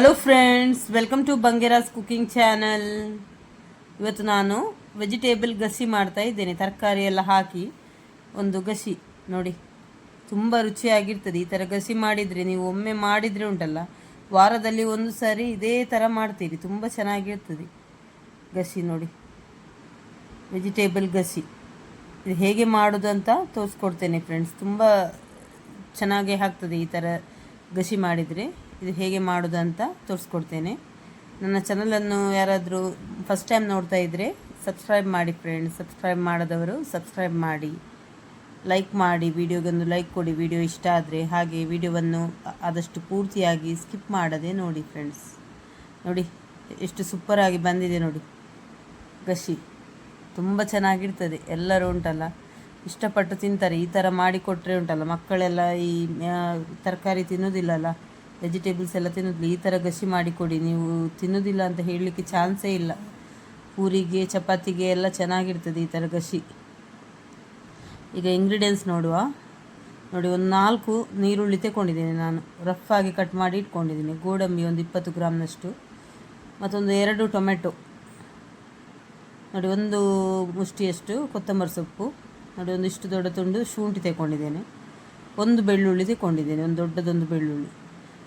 Hello friends welcome to Bangera's cooking channel ಇವತ್ತು ನಾನು vegetable ಗಸಿ ಮಾಡ್ತಾ ಇದ್ದೇನೆ. ತರಕಾರಿ ಎಲ್ಲ ಹಾಕಿ ಒಂದು ಗಸಿ. ನೋಡಿ, ತುಂಬ ರುಚಿಯಾಗಿರ್ತದೆ. ಈ ಥರ ಗಸಿ ಮಾಡಿದರೆ ನೀವು ಒಮ್ಮೆ ಮಾಡಿದರೆ ಉಂಟಲ್ಲ, ವಾರದಲ್ಲಿ ಒಂದು ಸಾರಿ ಇದೇ ಥರ ಮಾಡ್ತೀರಿ. ತುಂಬ ಚೆನ್ನಾಗಿರ್ತದೆ ಗಸಿ ನೋಡಿ. ವೆಜಿಟೇಬಲ್ ಗಸಿ. ಇದು ಹೇಗೆ ಮಾಡೋದು ಅಂತ ತೋರಿಸ್ಕೊಡ್ತೇನೆ ಫ್ರೆಂಡ್ಸ್ ತುಂಬ ಚೆನ್ನಾಗೇ ಆಗ್ತದೆ ಈ ಥರ ಗಸಿ ಮಾಡಿದರೆ. ಇದು ಹೇಗೆ ಮಾಡೋದು ಅಂತ ತೋರಿಸ್ಕೊಡ್ತೇನೆ. ನನ್ನ ಚಾನಲನ್ನು ಯಾರಾದರೂ ಫಸ್ಟ್ ಟೈಮ್ ನೋಡ್ತಾ ಇದ್ದರೆ ಸಬ್ಸ್ಕ್ರೈಬ್ ಮಾಡಿ ಫ್ರೆಂಡ್ಸ್ ಸಬ್ಸ್ಕ್ರೈಬ್ ಮಾಡದವರು ಸಬ್ಸ್ಕ್ರೈಬ್ ಮಾಡಿ. ಲೈಕ್ ಮಾಡಿ, ವಿಡಿಯೋಗೊಂದು ಲೈಕ್ ಕೊಡಿ, ವಿಡಿಯೋ ಇಷ್ಟ ಆದರೆ ಹಾಗೆ ವಿಡಿಯೋವನ್ನು ಆದಷ್ಟು ಪೂರ್ತಿಯಾಗಿ ಸ್ಕಿಪ್ ಮಾಡದೆ ನೋಡಿ ಫ್ರೆಂಡ್ಸ್ ನೋಡಿ, ಎಷ್ಟು ಸೂಪರಾಗಿ ಬಂದಿದೆ ನೋಡಿ. ಗಸಿ ತುಂಬ ಚೆನ್ನಾಗಿರ್ತದೆ. ಎಲ್ಲರೂ ಉಂಟಲ್ಲ, ಇಷ್ಟಪಟ್ಟು ತಿಂತಾರೆ. ಈ ಥರ ಮಾಡಿಕೊಟ್ರೆ ಉಂಟಲ್ಲ, ಮಕ್ಕಳೆಲ್ಲ ಈ ತರಕಾರಿ ತಿನ್ನೋದಿಲ್ಲಲ್ಲ. ವೆಜಿಟೇಬಲ್ಸ್ ಎಲ್ಲ ತಿನ್ನೋದಿಲ್ಲ ಈ ಥರ ಗಸಿ ಮಾಡಿಕೊಡಿ ನೀವು ತಿನ್ನೋದಿಲ್ಲ ಅಂತ ಹೇಳಲಿಕ್ಕೆ ಚಾನ್ಸೇ ಇಲ್ಲ. ಪೂರಿಗೆ, ಚಪಾತಿಗೆ ಎಲ್ಲ ಚೆನ್ನಾಗಿರ್ತದೆ ಈ ಥರ ಗಸಿ. ಈಗ ಇಂಗ್ರೀಡಿಯೆಂಟ್ಸ್ ನೋಡುವ. ನೋಡಿ, ಒಂದು ನಾಲ್ಕು ನೀರುಳ್ಳಿ ತಗೊಂಡಿದ್ದೀನಿ ನಾನು. ರಫ್ಫಾಗಿ ಕಟ್ ಮಾಡಿ ಇಟ್ಕೊಂಡಿದ್ದೀನಿ. ಗೋಡಂಬಿ ಒಂದು ಇಪ್ಪತ್ತು ಗ್ರಾಮ್ನಷ್ಟು. ಮತ್ತೊಂದು ಎರಡು ಟೊಮೆಟೊ. ನೋಡಿ, ಒಂದು ಮುಷ್ಟಿಯಷ್ಟು ಕೊತ್ತಂಬರಿ ಸೊಪ್ಪು. ನೋಡಿ, ಒಂದಿಷ್ಟು ದೊಡ್ಡ ತುಂಡು ಶುಂಠಿ ತಗೊಂಡಿದ್ದೇನೆ ಒಂದು ಬೆಳ್ಳುಳ್ಳಿ ತಗೊಂಡಿದ್ದೇನೆ ಒಂದು ದೊಡ್ಡದೊಂದು ಬೆಳ್ಳುಳ್ಳಿ.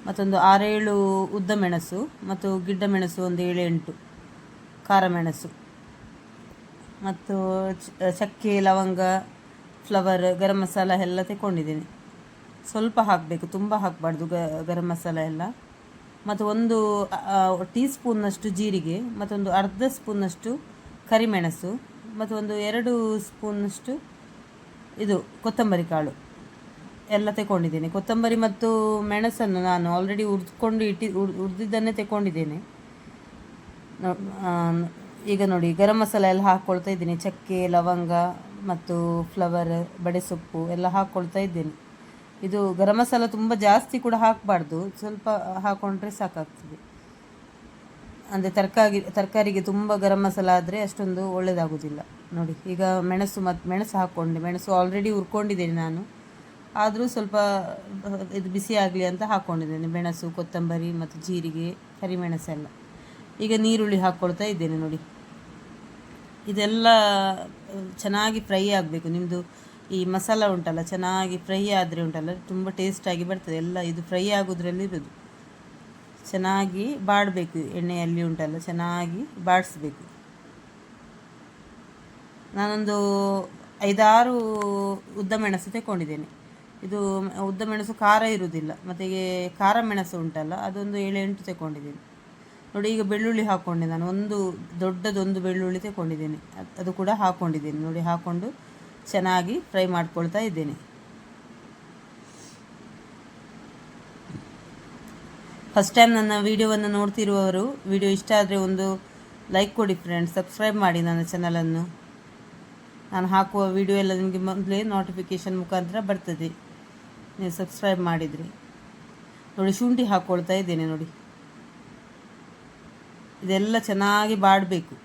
ಮತ್ತೊಂದು ಆರೇಳು ಉದ್ದ ಮೆಣಸು ಮತ್ತು ಗಿಡ್ಡ ಮೆಣಸು ಒಂದು ಏಳೆಂಟು ಖಾರ ಮೆಣಸು. ಮತ್ತು ಚಕ್ಕೆ, ಲವಂಗ ಫ್ಲವರ್ ಗರಂ ಮಸಾಲ ಎಲ್ಲ ತಗೊಂಡಿದ್ದೀನಿ ಸ್ವಲ್ಪ ಹಾಕಬೇಕು, ತುಂಬ ಹಾಕಬಾರ್ದು ಗರಂ ಮಸಾಲ ಎಲ್ಲ. ಮತ್ತು ಒಂದು ಟೀ ಸ್ಪೂನ್ನಷ್ಟು ಜೀರಿಗೆ, ಮತ್ತೊಂದು ಅರ್ಧ ಸ್ಪೂನ್ನಷ್ಟು ಕರಿಮೆಣಸು ಮತ್ತು ಒಂದು ಎರಡು ಸ್ಪೂನ್ನಷ್ಟು ಇದು ಕೊತ್ತಂಬರಿ ಕಾಳು. ಎಲ್ಲ ತಗೊಂಡಿದ್ದೇನೆ ಕೊತ್ತಂಬರಿ ಮತ್ತು ಮೆಣಸನ್ನು ನಾನು ಆಲ್ರೆಡಿ ಹುರಿದುಕೊಂಡು ಇಟ್ಟಿ ಹುರಿದಿದ್ದನ್ನೇ ತಗೊಂಡಿದ್ದೇನೆ ನೋ- ಈಗ ನೋಡಿ, ಗರಂ ಮಸಾಲ ಎಲ್ಲ ಹಾಕ್ಕೊಳ್ತಾ ಇದ್ದೀನಿ. ಚಕ್ಕೆ, ಲವಂಗ ಮತ್ತು ಫ್ಲವರ್ ಬಡೆಸೊಪ್ಪು ಎಲ್ಲ ಹಾಕ್ಕೊಳ್ತಾ ಇದ್ದೇನೆ. ಇದು ಗರಂ ಮಸಾಲ ತುಂಬ ಜಾಸ್ತಿ ಕೂಡ ಹಾಕಬಾರ್ದು. ಸ್ವಲ್ಪ ಹಾಕ್ಕೊಂಡ್ರೆ ಸಾಕಾಗ್ತದೆ. ಅಂದರೆ ತರಕಾರಿ, ತರಕಾರಿಗೆ ತುಂಬ ಗರಂ ಮಸಾಲ ಆದರೆ ಅಷ್ಟೊಂದು ಒಳ್ಳೆಯದಾಗೋದಿಲ್ಲ ನೋಡಿ, ಈಗ ಮೆಣಸು ಮತ್ತು ಮೆಣಸು ಹಾಕ್ಕೊಂಡೆ ಮೆಣಸು ಆಲ್ರೆಡಿ ಹುರ್ಕೊಂಡಿದ್ದೇನೆ ನಾನು. ಆದರೂ ಸ್ವಲ್ಪ ಇದು ಬಿಸಿ ಆಗಲಿ ಅಂತ ಹಾಕ್ಕೊಂಡಿದ್ದೇನೆ ಮೆಣಸು, ಕೊತ್ತಂಬರಿ ಮತ್ತು ಜೀರಿಗೆ, ಕರಿಮೆಣಸೆಲ್ಲ. ಈಗ ನೀರುಳ್ಳಿ ಹಾಕ್ಕೊಳ್ತಾ ಇದ್ದೇನೆ ನೋಡಿ. ಇದೆಲ್ಲ ಚೆನ್ನಾಗಿ ಫ್ರೈ ಆಗಬೇಕು. ನಿಮ್ಮದು ಈ ಮಸಾಲ ಉಂಟಲ್ಲ, ಚೆನ್ನಾಗಿ ಫ್ರೈ ಆದರೆ ಉಂಟಲ್ಲ, ತುಂಬ ಟೇಸ್ಟಾಗಿ ಬರ್ತದೆ. ಎಲ್ಲ ಇದು ಫ್ರೈ ಆಗೋದ್ರಲ್ಲಿ ಇರೋದು. ಚೆನ್ನಾಗಿ ಬಾಡಬೇಕು. ಎಣ್ಣೆಯಲ್ಲಿ ಉಂಟಲ್ಲ, ಚೆನ್ನಾಗಿ ಬಾಡಿಸ್ಬೇಕು. ನಾನೊಂದು ಐದಾರು ಉದ್ದ ಮೆಣಸು ತಗೊಂಡಿದ್ದೇನೆ ಇದು ಉದ್ದ ಮೆಣಸು ಖಾರ ಇರುವುದಿಲ್ಲ. ಮತ್ತು ಖಾರ ಮೆಣಸು ಉಂಟಲ್ಲ, ಅದೊಂದು ಏಳೆಂಟು ತಗೊಂಡಿದ್ದೇನೆ ನೋಡಿ, ಈಗ ಬೆಳ್ಳುಳ್ಳಿ ಹಾಕ್ಕೊಂಡೆ ನಾನು. ಒಂದು ದೊಡ್ಡದೊಂದು ಬೆಳ್ಳುಳ್ಳಿ ತಗೊಂಡಿದ್ದೀನಿ ಅದು ಕೂಡ ಹಾಕ್ಕೊಂಡಿದ್ದೀನಿ. ನೋಡಿ, ಹಾಕ್ಕೊಂಡು ಚೆನ್ನಾಗಿ ಫ್ರೈ ಮಾಡ್ಕೊಳ್ತಾ ಇದ್ದೇನೆ. ಫಸ್ಟ್ ಟೈಮ್ ನನ್ನ ವೀಡಿಯೋವನ್ನು ನೋಡ್ತಿರುವವರು, ವಿಡಿಯೋ ಇಷ್ಟ ಆದರೆ ಒಂದು ಲೈಕ್ ಕೊಡಿ ಫ್ರೆಂಡ್ಸ್ ಸಬ್ಸ್ಕ್ರೈಬ್ ಮಾಡಿ ನನ್ನ ಚಾನಲನ್ನು ನಾನು ಹಾಕುವ ವಿಡಿಯೋ ಎಲ್ಲ ನಿಮಗೆ ಮೊದಲೇ ನೋಟಿಫಿಕೇಷನ್ ಮುಖಾಂತರ ಬರ್ತದೆ. ನೀವು ಸಬ್ಸ್ಕ್ರೈಬ್ ಮಾಡಿದ್ರಿ. ನೋಡಿ, ಶುಂಠಿ ಹಾಕ್ಕೊಳ್ತಾ ಇದ್ದೇನೆ ನೋಡಿ. ಇದೆಲ್ಲ ಚೆನ್ನಾಗಿ ಬಾಡಬೇಕು.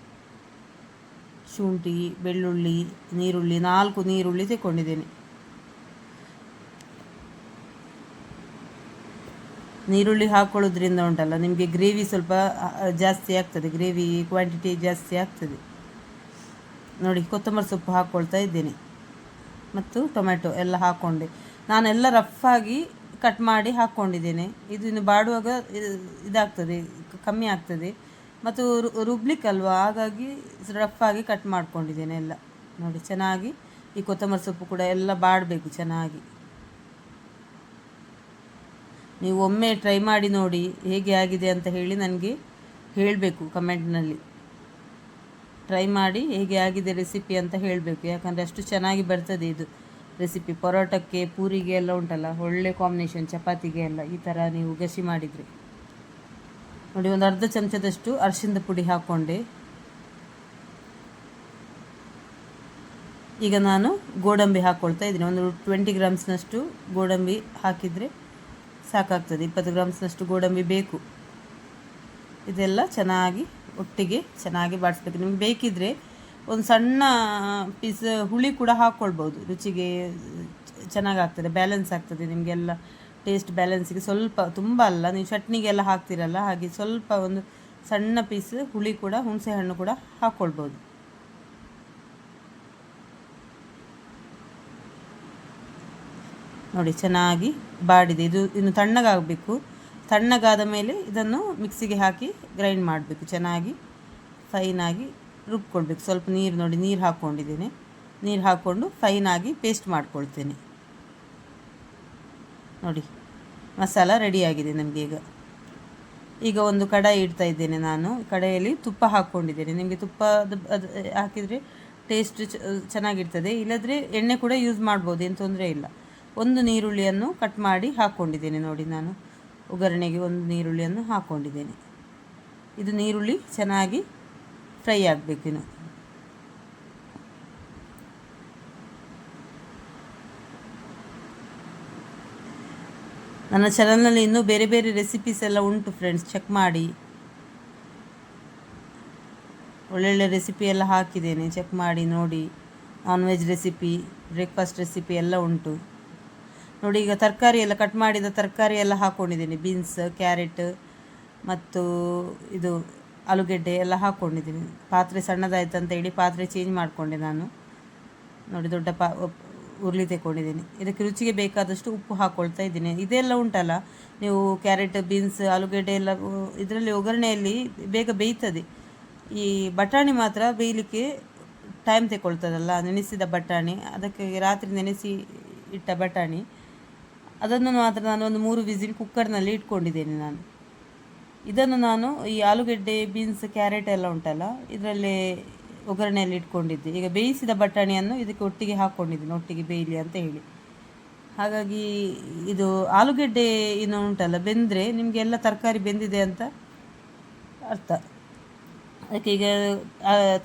ಶುಂಠಿ, ಬೆಳ್ಳುಳ್ಳಿ, ನೀರುಳ್ಳಿ, ನಾಲ್ಕು ನೀರುಳ್ಳಿ ತೆಕ್ಕೊಂಡಿದ್ದೇನೆ. ನೀರುಳ್ಳಿ ಹಾಕ್ಕೊಳ್ಳೋದ್ರಿಂದ ಉಂಟಲ್ಲ, ನಿಮಗೆ ಗ್ರೇವಿ ಸ್ವಲ್ಪ ಜಾಸ್ತಿ ಆಗ್ತದೆ. ಗ್ರೇವಿ ಕ್ವಾಂಟಿಟಿ ಜಾಸ್ತಿ ಆಗ್ತದೆ. ನೋಡಿ, ಕೊತ್ತಂಬರಿ ಸೊಪ್ಪು ಹಾಕ್ಕೊಳ್ತಾ ಇದ್ದೇನೆ. ಮತ್ತು ಟೊಮೆಟೊ ಎಲ್ಲ ಹಾಕ್ಕೊಂಡೆ ನಾನೆಲ್ಲ ರಫ್ಫಾಗಿ ಕಟ್ ಮಾಡಿ ಹಾಕ್ಕೊಂಡಿದ್ದೇನೆ. ಇದು ಇನ್ನು ಬಾಡುವಾಗ ಇದಾಗ್ತದೆ, ಕಮ್ಮಿ ಆಗ್ತದೆ. ಮತ್ತು ರುಬ್ಲಿಕ್ಕಲ್ವಾ ಹಾಗಾಗಿ ರಫಾಗಿ ಕಟ್ ಮಾಡ್ಕೊಂಡಿದ್ದೇನೆ ಎಲ್ಲ. ನೋಡಿ, ಚೆನ್ನಾಗಿ ಈ ಕೊತ್ತಂಬರಿ ಸೊಪ್ಪು ಕೂಡ ಎಲ್ಲ ಬಾಡಬೇಕು ಚೆನ್ನಾಗಿ. ನೀವು ಒಮ್ಮೆ ಟ್ರೈ ಮಾಡಿ ನೋಡಿ ಹೇಗೆ ಆಗಿದೆ ಅಂತ ಹೇಳಿ ನನಗೆ ಹೇಳಬೇಕು ಕಮೆಂಟ್ನಲ್ಲಿ. ಟ್ರೈ ಮಾಡಿ ಹೇಗೆ ಆಗಿದೆ ರೆಸಿಪಿ ಅಂತ ಹೇಳಬೇಕು. ಯಾಕಂದರೆ ಅಷ್ಟು ಚೆನ್ನಾಗಿ ಬರ್ತದೆ ಇದು. ರೆಸಿಪಿ ಪರೋಟಕ್ಕೆ, ಪೂರಿಗೆ ಎಲ್ಲ ಉಂಟಲ್ಲ, ಒಳ್ಳೆ ಕಾಂಬಿನೇಷನ್ ಚಪಾತಿಗೆ ಎಲ್ಲ, ಈ ಥರ ನೀವು ಗಸಿ ಮಾಡಿದರೆ. ನೋಡಿ, ಒಂದು ಅರ್ಧ ಚಮಚದಷ್ಟು ಅರಿಶಿಣದ ಪುಡಿ ಹಾಕ್ಕೊಂಡೆ ಈಗ ನಾನು ಗೋಡಂಬಿ ಹಾಕ್ಕೊಳ್ತಾ ಇದ್ದೀನಿ. ಒಂದು ಟ್ವೆಂಟಿ ಗ್ರಾಮ್ಸ್ನಷ್ಟು ಗೋಡಂಬಿ ಹಾಕಿದರೆ ಸಾಕಾಗ್ತದೆ. ಇಪ್ಪತ್ತು ಗ್ರಾಮ್ಸ್ನಷ್ಟು ಗೋಡಂಬಿ ಬೇಕು. ಇದೆಲ್ಲ ಚೆನ್ನಾಗಿ, ಒಟ್ಟಿಗೆ ಚೆನ್ನಾಗಿ ಬಾಡಿಸ್ಬೇಕು. ನಿಮಗೆ ಬೇಕಿದ್ದರೆ ಒಂದು ಸಣ್ಣ ಪೀಸ್ ಹುಳಿ ಕೂಡ ಹಾಕ್ಕೊಳ್ಬೋದು ರುಚಿಗೆ ಚೆನ್ನಾಗಾಗ್ತದೆ ಬ್ಯಾಲೆನ್ಸ್ ಆಗ್ತದೆ ನಿಮಗೆಲ್ಲ. ಟೇಸ್ಟ್ ಬ್ಯಾಲೆನ್ಸಿಗೆ ಸ್ವಲ್ಪ, ತುಂಬ ಅಲ್ಲ, ನೀವು ಚಟ್ನಿಗೆಲ್ಲ ಹಾಕ್ತಿರಲ್ಲ, ಹಾಗೆ ಸ್ವಲ್ಪ ಒಂದು ಸಣ್ಣ ಪೀಸ್ ಹುಳಿ ಕೂಡ, ಹುಣಸೆ ಹಣ್ಣು ಕೂಡ ಹಾಕ್ಕೊಳ್ಬೋದು ನೋಡಿ, ಚೆನ್ನಾಗಿ ಬಾಡಿದೆ. ಇದು ಇನ್ನು ತಣ್ಣಗಾಗಬೇಕು. ತಣ್ಣಗಾದ ಮೇಲೆ ಇದನ್ನು ಮಿಕ್ಸಿಗೆ ಹಾಕಿ ಗ್ರೈಂಡ್ ಮಾಡಬೇಕು. ಚೆನ್ನಾಗಿ ಫೈನಾಗಿ ರುಬ್ಕೊಳ್ಬೇಕು. ಸ್ವಲ್ಪ ನೀರು ನೋಡಿ, ನೀರು ಹಾಕ್ಕೊಂಡಿದ್ದೇನೆ. ನೀರು ಹಾಕ್ಕೊಂಡು ಫೈನಾಗಿ ಪೇಸ್ಟ್ ಮಾಡ್ಕೊಳ್ತೇನೆ. ನೋಡಿ, ಮಸಾಲ ರೆಡಿಯಾಗಿದೆ ನಮಗೆ ಈಗ. ಈಗ ಒಂದು ಕಡಾಯಿ ಇಡ್ತಾ ಇದ್ದೇನೆ ನಾನು. ಕಡಾಯಲ್ಲಿ ತುಪ್ಪ ಹಾಕ್ಕೊಂಡಿದ್ದೇನೆ. ನಿಮಗೆ ತುಪ್ಪ ಅದು ಹಾಕಿದರೆ ಟೇಸ್ಟ್ ಚೆನ್ನಾಗಿರ್ತದೆ. ಇಲ್ಲದ್ರೆ ಎಣ್ಣೆ ಕೂಡ ಯೂಸ್ ಮಾಡ್ಬೋದು, ಏನು ತೊಂದರೆ ಇಲ್ಲ. ಒಂದು ನೀರುಳ್ಳಿಯನ್ನು ಕಟ್ ಮಾಡಿ ಹಾಕ್ಕೊಂಡಿದ್ದೇನೆ ನೋಡಿ ನಾನು. ಒಗ್ಗರಣೆಗೆ ಒಂದು ನೀರುಳ್ಳಿಯನ್ನು ಹಾಕ್ಕೊಂಡಿದ್ದೇನೆ. ಇದು ನೀರುಳ್ಳಿ ಚೆನ್ನಾಗಿ ಫ್ರೈ ಆಗಬೇಕಿನ್ನು ನನ್ನ ಚಾನಲ್ನಲ್ಲಿ ಇನ್ನೂ ಬೇರೆ ಬೇರೆ ರೆಸಿಪೀಸ್ ಎಲ್ಲ ಉಂಟು ಫ್ರೆಂಡ್ಸ್ ಚೆಕ್ ಮಾಡಿ. ಒಳ್ಳೊಳ್ಳೆ ರೆಸಿಪಿ ಎಲ್ಲ ಹಾಕಿದ್ದೇನೆ ಚೆಕ್ ಮಾಡಿ, ನೋಡಿ. Non veg recipe breakfast recipe ಎಲ್ಲ ಉಂಟು. ನೋಡಿ, ಈಗ ತರಕಾರಿ ಎಲ್ಲ ಕಟ್ ಮಾಡಿದ ತರಕಾರಿ ಎಲ್ಲ ಹಾಕ್ಕೊಂಡಿದ್ದೀನಿ ಬೀನ್ಸ್ ಕ್ಯಾರೆಟ್ ಮತ್ತು ಇದು ಆಲೂಗೆಡ್ಡೆ ಎಲ್ಲ ಹಾಕ್ಕೊಂಡಿದ್ದೀನಿ. ಪಾತ್ರೆ ಸಣ್ಣದಾಯ್ತು ಅಂತ ಹೇಳಿ ಪಾತ್ರೆ ಚೇಂಜ್ ಮಾಡಿಕೊಂಡೆ ನಾನು. ನೋಡಿ ದೊಡ್ಡ ಪಾ ಉರುಳಿ ತೆಕ್ಕೊಂಡಿದ್ದೀನಿ. ಇದಕ್ಕೆ ರುಚಿಗೆ ಬೇಕಾದಷ್ಟು ಉಪ್ಪು ಹಾಕ್ಕೊಳ್ತಾ ಇದ್ದೀನಿ. ಇದೆಲ್ಲ ಉಂಟಲ್ಲ, ನೀವು ಕ್ಯಾರೆಟ್, ಬೀನ್ಸ್, ಆಲೂಗೆಡ್ಡೆ ಎಲ್ಲ ಇದರಲ್ಲಿ ಒಗ್ಗರಣೆಯಲ್ಲಿ ಬೇಗ ಬೇಯ್ತದೆ. ಈ ಬಟಾಣಿ ಮಾತ್ರ ಬೇಯಲಿಕ್ಕೆ ಟೈಮ್ ತೆಗೊಳ್ತದಲ್ಲ ನೆನೆಸಿದ ಬಟಾಣಿ. ಅದಕ್ಕೆ ರಾತ್ರಿ ನೆನೆಸಿ ಇಟ್ಟ ಬಟಾಣಿ. ಅದನ್ನು ಮಾತ್ರ ನಾನು ಒಂದು ಮೂರು ವಿಸಿಲ್ ಕುಕ್ಕರ್ನಲ್ಲಿ ಇಟ್ಕೊಂಡಿದ್ದೇನೆ ನಾನು. ಇದನ್ನು ನಾನು ಈ ಆಲೂಗೆಡ್ಡೆ ಬೀನ್ಸ್ ಕ್ಯಾರೆಟ್ ಎಲ್ಲ ಉಂಟಲ್ಲ, ಇದರಲ್ಲಿ ಒಗ್ಗರಣೆಯಲ್ಲಿ ಇಟ್ಕೊಂಡಿದ್ದೆ. ಈಗ ಬೇಯಿಸಿದ ಬಟಾಣಿಯನ್ನು ಇದಕ್ಕೆ ಒಟ್ಟಿಗೆ ಹಾಕ್ಕೊಂಡಿದ್ದೀನಿ, ಒಟ್ಟಿಗೆ ಬೇಯಲಿ ಅಂತ ಹೇಳಿ. ಹಾಗಾಗಿ ಇದು ಆಲೂಗೆಡ್ಡೆ ಇನ್ನು ಉಂಟಲ್ಲ, ಬೆಂದರೆ ನಿಮಗೆ ಎಲ್ಲ ತರಕಾರಿ ಬೆಂದಿದೆ ಅಂತ ಅರ್ಥ. ಅದಕ್ಕೆ ಈಗ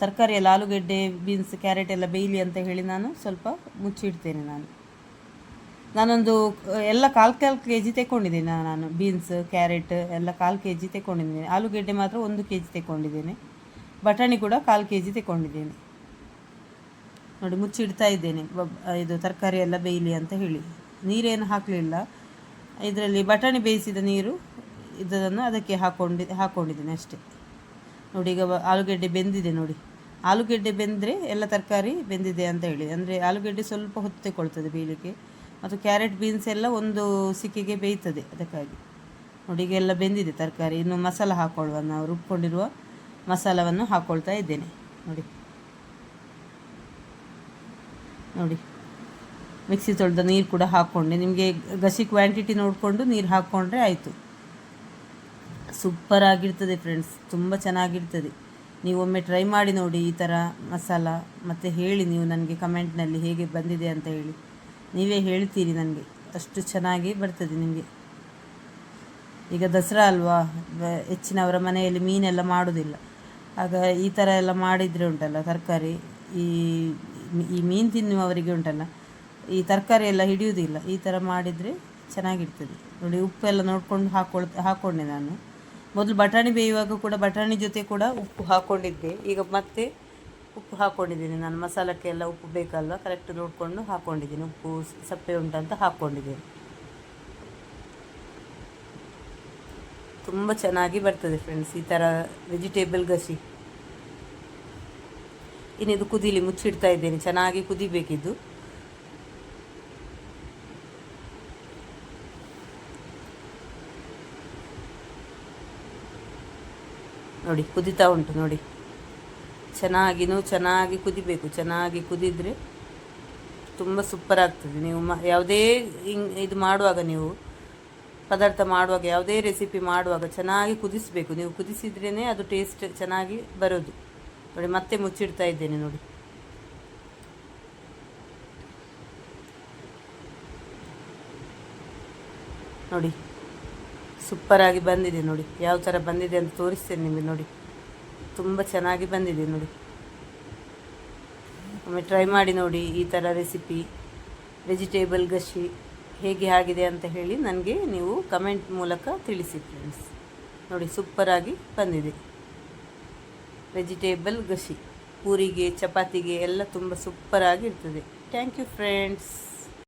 ತರಕಾರಿ ಎಲ್ಲ ಆಲೂಗೆಡ್ಡೆ ಬೀನ್ಸ್ ಕ್ಯಾರೆಟ್ ಎಲ್ಲ ಬೇಯಲಿ ಅಂತ ಹೇಳಿ ನಾನು ಸ್ವಲ್ಪ ಮುಚ್ಚಿಡ್ತೇನೆ ನಾನು. ನಾನೊಂದು, ಎಲ್ಲ ಕಾಲು ಕಾಲು ಕೆ ಜಿ ತೆಕ್ಕೊಂಡಿದ್ದೀನಿ ನಾನು ಬೀನ್ಸ್ ಕ್ಯಾರೆಟ್ ಎಲ್ಲ ಕಾಲು ಕೆ ಜಿ ತೆಕ್ಕೊಂಡಿದ್ದೀನಿ. ಆಲೂಗೆಡ್ಡೆ ಮಾತ್ರ ಒಂದು ಕೆ ಜಿ ತೆಕ್ಕೊಂಡಿದ್ದೇನೆ. ಬಟಾಣಿ ಕೂಡ ಕಾಲು ಕೆ ಜಿ ತೆಕ್ಕೊಂಡಿದ್ದೇನೆ. ನೋಡಿ, ಮುಚ್ಚಿಡ್ತಾ ಇದ್ದೇನೆ. ಇದು ತರಕಾರಿ ಎಲ್ಲ ಬೇಯಲಿ ಅಂತ ಹೇಳಿ. ನೀರೇನು ಹಾಕಲಿಲ್ಲ. ಇದರಲ್ಲಿ ಬಟಾಣಿ ಬೇಯಿಸಿದ ನೀರು, ಇದನ್ನು ಅದಕ್ಕೆ ಹಾಕ್ಕೊಂಡು ಹಾಕ್ಕೊಂಡಿದ್ದೇನೆ ಅಷ್ಟೇ. ನೋಡಿ, ಈಗ ಆಲೂಗೆಡ್ಡೆ ಬೆಂದಿದೆ ನೋಡಿ. ಆಲೂಗೆಡ್ಡೆ ಬೆಂದರೆ ಎಲ್ಲ ತರಕಾರಿ ಬೆಂದಿದೆ ಅಂತ ಹೇಳಿ. ಅಂದರೆ ಆಲೂಗೆಡ್ಡೆ ಸ್ವಲ್ಪ ಹೊತ್ತು ತೆಗೊಳ್ತದೆ ಬೇಯಲಿಕ್ಕೆ. ಮತ್ತು ಕ್ಯಾರೆಟ್ ಬೀನ್ಸ್ ಎಲ್ಲ ಒಂದು ಸಿಕ್ಕಿಗೆ ಬೇಯ್ತದೆ ಅದಕ್ಕಾಗಿ. ನೋಡಿ ಎಲ್ಲ ಬೆಂದಿದೆ ತರಕಾರಿ. ಇನ್ನು ಮಸಾಲ ಹಾಕೊಳ್ಳುವ ನಾವು ರುಬ್ಕೊಂಡಿರುವ ಮಸಾಲವನ್ನು ಹಾಕ್ಕೊಳ್ತಾ ಇದ್ದೇನೆ. ನೋಡಿ. ನೋಡಿ. ಮಿಕ್ಸಿ ತೊಳೆದ ನೀರು ಕೂಡ ಹಾಕ್ಕೊಂಡೆ ನಿಮಗೆ ಗಸಿ ಕ್ವಾಂಟಿಟಿ ನೋಡಿಕೊಂಡು ನೀರು ಹಾಕ್ಕೊಂಡ್ರೆ ಆಯಿತು. ಸೂಪರ್ ಆಗಿರ್ತದೆ ಫ್ರೆಂಡ್ಸ್. ತುಂಬ ಚೆನ್ನಾಗಿರ್ತದೆ. ನೀವು ಒಮ್ಮೆ ಟ್ರೈ ಮಾಡಿ ನೋಡಿ ಈ ಥರ ಮಸಾಲ. ಮತ್ತು ಹೇಳಿ ನೀವು ನನಗೆ ಕಮೆಂಟ್ನಲ್ಲಿ ಹೇಗೆ ಬಂದಿದೆ ಅಂತ ಹೇಳಿ. ನೀವೇ ಹೇಳ್ತೀರಿ ನನಗೆ. ಅಷ್ಟು ಚೆನ್ನಾಗಿ ಬರ್ತದೆ ನಿಮಗೆ. ಈಗ ದಸರಾ ಅಲ್ವಾ? ಹೆಚ್ಚಿನವರ ಮನೆಯಲ್ಲಿ ಮೀನೆಲ್ಲ ಮಾಡೋದಿಲ್ಲ. ಆಗ ಈ ಥರ ಎಲ್ಲ ಮಾಡಿದರೆ ಉಂಟಲ್ಲ ತರಕಾರಿ? ಈ ಈ ಮೀನು ತಿನ್ನುವವರಿಗೆ ಉಂಟಲ್ಲ. ಈ ತರಕಾರಿ ಎಲ್ಲ ಹಿಡಿಯುವುದಿಲ್ಲ. ಈ ಥರ ಮಾಡಿದರೆ ಚೆನ್ನಾಗಿರ್ತದೆ. ನೋಡಿ, ಉಪ್ಪೆಲ್ಲ ನೋಡ್ಕೊಂಡು ಹಾಕೊಳ್ ಹಾಕ್ಕೊಂಡೆ ನಾನು. ಮೊದಲು ಬಟಾಣಿ ಬೇಯುವಾಗ ಕೂಡ ಬಟಾಣಿ ಜೊತೆ ಕೂಡ ಉಪ್ಪು ಹಾಕ್ಕೊಂಡಿದ್ದೆ ಈಗ ಮತ್ತೆ ಉಪ್ಪು ಹಾಕ್ಕೊಂಡಿದ್ದೀನಿ ನಾನು ಮಸಾಲಕ್ಕೆ ಎಲ್ಲ ಉಪ್ಪು ಬೇಕಲ್ವ? ಕರೆಕ್ಟ್ ನೋಡಿಕೊಂಡು ಹಾಕ್ಕೊಂಡಿದ್ದೀನಿ ಉಪ್ಪು ಸಪ್ಪೆ ಉಂಟಂತ ಹಾಕ್ಕೊಂಡಿದ್ದೀನಿ ತುಂಬ ಚೆನ್ನಾಗಿ ಬರ್ತದೆ ಫ್ರೆಂಡ್ಸ್ ಈ ಥರ ವೆಜಿಟೇಬಲ್ ಗಸಿ. ಇನ್ನಿದು ಕುದೀಲಿ ಮುಚ್ಚಿಡ್ತಾ ಇದ್ದೇನೆ. ಚೆನ್ನಾಗಿ ಕುದಿಬೇಕಿದ್ದು. ನೋಡಿ, ಕುದಿತಾ ಉಂಟು ನೋಡಿ. ಚೆನ್ನಾಗಿನೂ ಚೆನ್ನಾಗಿ ಕುದಿಬೇಕು. ಚೆನ್ನಾಗಿ ಕುದಿದರೆ ತುಂಬ ಸೂಪರ್ ಆಗ್ತದೆ. ನೀವು ಮ, ಯಾವುದೇ ಹಿಂಗ್ ಇದು ಮಾಡುವಾಗ ನೀವು ಪದಾರ್ಥ ಮಾಡುವಾಗ, ಯಾವುದೇ ರೆಸಿಪಿ ಮಾಡುವಾಗ ಚೆನ್ನಾಗಿ ಕುದಿಸಬೇಕು. ನೀವು ಕುದಿಸಿದ್ರೇ ಅದು ಟೇಸ್ಟ್ ಚೆನ್ನಾಗಿ ಬರೋದು. ನೋಡಿ, ಮತ್ತೆ ಮುಚ್ಚಿಡ್ತಾ ಇದ್ದೇನೆ ನೋಡಿ. ನೋಡಿ ಸೂಪರಾಗಿ ಬಂದಿದೆ ನೋಡಿ. ಯಾವ ಥರ ಬಂದಿದೆ ಅಂತ ತೋರಿಸ್ತೇನೆ ನಿಮಗೆ ನೋಡಿ. ತುಂಬ ಚೆನ್ನಾಗಿ ಬಂದಿದೆ ನೋಡಿ. ಒಮ್ಮೆ ಟ್ರೈ ಮಾಡಿ ನೋಡಿ ಈ ಥರ ರೆಸಿಪಿ ವೆಜಿಟೇಬಲ್ ಗಶಿ ಹೇಗೆ ಆಗಿದೆ ಅಂತ ಹೇಳಿ ನನಗೆ ನೀವು ಕಮೆಂಟ್ ಮೂಲಕ ತಿಳಿಸಿ ಫ್ರೆಂಡ್ಸ್ ನೋಡಿ ಸೂಪರಾಗಿ ಬಂದಿದೆ. ವೆಜಿಟೇಬಲ್ ಗಶಿ, ಪೂರಿಗೆ, ಚಪಾತಿಗೆ ಎಲ್ಲ ತುಂಬ ಸೂಪರಾಗಿ ಇರ್ತದೆ. Thank you friends